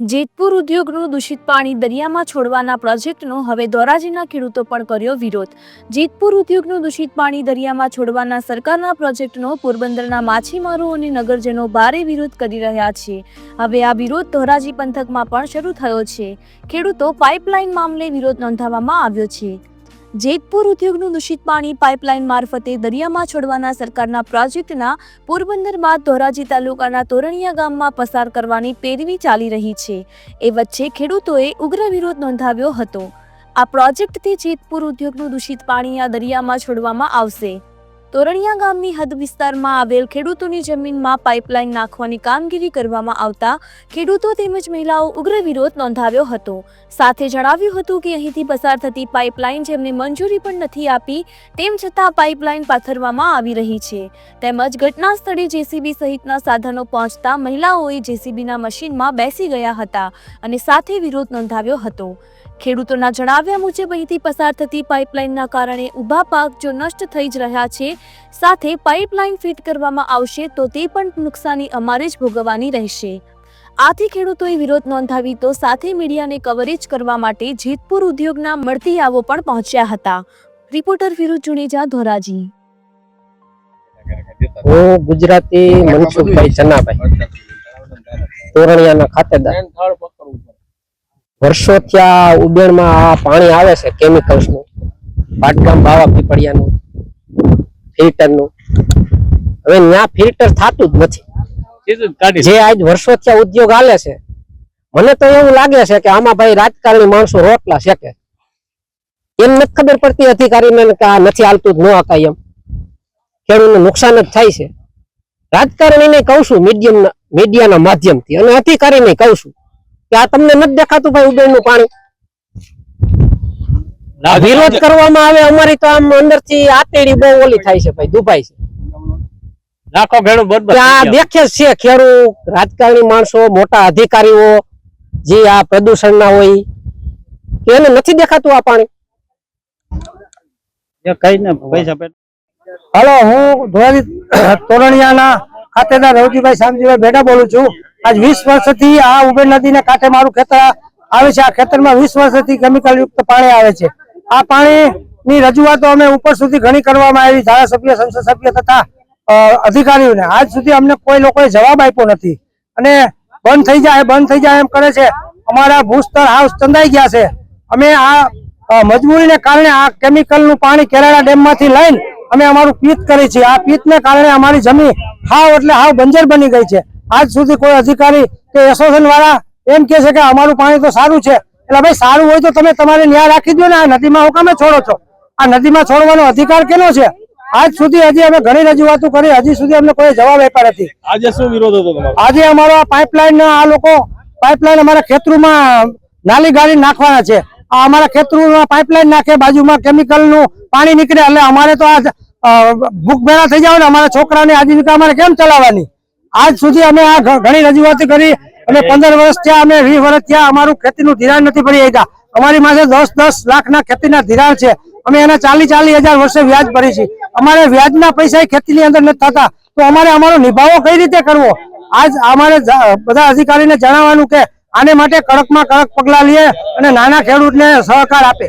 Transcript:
જેતપુર ઉદ્યોગનું દૂષિત પાણી દરિયામાં છોડવાના પ્રોજેક્ટનો હવે ધોરાજીના ખેડૂતો પણ કર્યો વિરોધ. જેતપુર ઉદ્યોગનું દૂષિત પાણી દરિયામાં છોડવાના સરકારના પ્રોજેક્ટનો પોરબંદરના માછીમારો અને નગરજનો ભારે વિરોધ કરી રહ્યા છે. હવે આ વિરોધ ધોરાજી પંથકમાં પણ શરૂ થયો છે. ખેડૂતો પાઇપલાઇન મામલે વિરોધ નોંધાવવામાં આવ્યો છે. જેતપુર ઉદ્યોગનું દૂષિત પાણી પાઇપલાઇન મારફતે દરિયામાં છોડવાના સરકારના પ્રોજેક્ટના પોરબંદર બાદ ધોરાજી તાલુકાના તોરણિયા ગામમાં પસાર કરવાની પેરવી ચાલી રહી છે. એ વચ્ચે ખેડૂતોએ ઉગ્ર વિરોધ નોંધાવ્યો હતો. આ પ્રોજેક્ટથી જેતપુર ઉદ્યોગનું દૂષિત પાણી આ દરિયામાં છોડવામાં આવશે. તોરણિયા ગામની હદ વિસ્તારમાં આવેલ ખેડૂતોની જમીનમાં પાઇપલાઇન નાખવાની કામગીરી કરવામાં આવતા ખેડૂતો તેમજ મહિલાઓ ઉગ્ર વિરોધ નોંધાવ્યો હતો. સાથે જણાવ્યું હતું કે અહીંથી પસાર થતી પાઇપલાઇન જેમને મંજૂરી પણ નથી આપી, તેમ છતાં પાઇપલાઇન પાથરવામાં આવી રહી છે. તેમજ ઘટના સ્થળે જેસીબી સહિતના સાધનો પહોંચતા મહિલાઓએ જેસીબીના મશીનમાં બેસી ગયા હતા અને સાથે વિરોધ નોંધાવ્યો હતો. ખેડૂતોના જણાવ્યા મુજબ અહીંથી પસાર થતી પાઇપલાઇનના કારણે ઊભા પાક જો નષ્ટ થઈ જ રહ્યા છે, સાથે પાઇપલાઇન ફિટ કરવામાં આવશે તો તે પણ નુકસાની અમારે જ ભોગવવાની રહેશે. આથી ખેડૂતોએ વિરોધ નોંધાવી તો સાથે મીડિયાને કવરેજ કરવા માટે જેતપુર ઉદ્યોગના મળતી આવો પણ પહોંચ્યા હતા. રિપોર્ટર વિરુદ્ધ જુનેજા, ધોરાજી. હું ગુજરાતી મનસુખભાઈ ચનાભાઈ તોરણિયાના ખાતેદાર. વર્ષો ત્યાં ઉબેણમાં આ પાણી આવે છે કેમિકલ્સનું. પાટગામ બાવા પીપળિયાનું ફિલ્ટરનું હવે ત્યાં ફિલ્ટર થતું જ નથી. જે આજ વર્ષો ત્યાં ઉદ્યોગ હાલે છે. મને તો એવું લાગે છે કે આમાં ભાઈ રાજકારણી માણસો રોટલા શેકે. એમ નથી ખબર પડતી અધિકારીને કે આ નથી હાલતું જ ન હકાય એમ. ખેડૂતને નુકસાન જ થાય છે. રાજકારણીને કહું છું મીડિયમ મીડિયાના માધ્યમથી અને અધિકારીને કહું છું. કે આ તમને નથી દેખાતું ભાઈ ઉબેરનું પાણી? વિરોધ કરવામાં આવે અમારી તો આમ અંદરથી આતેડી બહુ ઓલી થાય છે ભાઈ દુભાઈ છે. આ દેખે છે ખેડૂત રાજકારણી માણસો મોટા અધિકારીઓ જે આ પ્રદૂષણના હોય કે એને નથી દેખાતું આ પાણી? હલો હું ધોરાજી તોરણિયાના ખાતેદાર રવજીભાઈ શામજીભાઈ બેટા બોલું છું. આજ વીસ વર્ષથી આ ઉબેર નદીના કાંઠે મારું ખેતર આવે છે. આ ખેતરમાં વીસ વર્ષથી કેમિકલ યુક્ત પાણી આવે છે. આ પાણીની રજૂઆતો અમે ઉપર સુધી ઘણી કરવામાં આવી. ધારાસભ્ય, સંસદ સભ્ય તથા અધિકારીઓને. આજ સુધી અમને કોઈ લોકોએ જવાબ આપ્યો નથી. અને બંધ થઈ જાય, બંધ થઈ જાય એમ કરે છે. અમારા ભૂસ્તર હાઉસ ચંદાઈ ગયા છે. અમે આ મજબૂરીને કારણે આ કેમિકલનું પાણી કેરાળા ડેમમાંથી લઈને અમે અમારું પીત કરી છીએ. આ પીતને કારણે અમારી જમીન હાવ એટલે હાવ બંજર બની ગઈ છે. આજ સુધી કોઈ અધિકારી કે એસોસિએશન વાળા એમ કે છે કે અમારું પાણી તો સારું છે. એટલે ભાઈ સારું હોય તો તમે તમારે ન્યાય રાખી દો ને આ નદીમાં હું કામે છોડો છો? આ નદીમાં છોડવાનો અધિકાર કેનો છે? આજ સુધી હજી અમે ઘણી રજૂઆતો કરી હજી સુધી અમને કોઈ જવાબ આપ્યા નથી. આજે શું વિરોધ હતો તમારો? આજે અમારો આ પાઇપલાઇન આ લોકો પાઇપલાઇન અમારા ખેતરોમાં નાલી ગાડી નાખવાના છે. આ અમારા ખેતરોમાં પાઇપલાઇન નાખે બાજુમાં કેમિકલનું પાણી નીકળે એટલે અમારે તો આ ભૂખ ભેળા થઈ જાવ ને અમારા છોકરાની આજીવિકા અમારે કેમ ચલાવવાની? આજ સુધી અમે આ ઘણી રજૂઆત કરી અને પંદર વર્ષ થયા અમે વીસ વર્ષ થયા અમારું ખેતીનું ધિરાણ નથી ભરી શક્યા અમારી પાસે દસ દસ લાખના ખેતીના ધિરાણ છે. અમે એના ચાલી ચાલીસ હજાર વર્ષે વ્યાજ ભરી છે અમારે વ્યાજના પૈસા ખેતીની અંદર નથી થતા. તો અમારે અમારો નિભાવો કઈ રીતે કરવો? આજ અમારે બધા અધિકારીને જણાવવાનું કે આને માટે કડકમાં કડક પગલાં લઈએ અને નાના ખેડૂતને સહકાર આપે.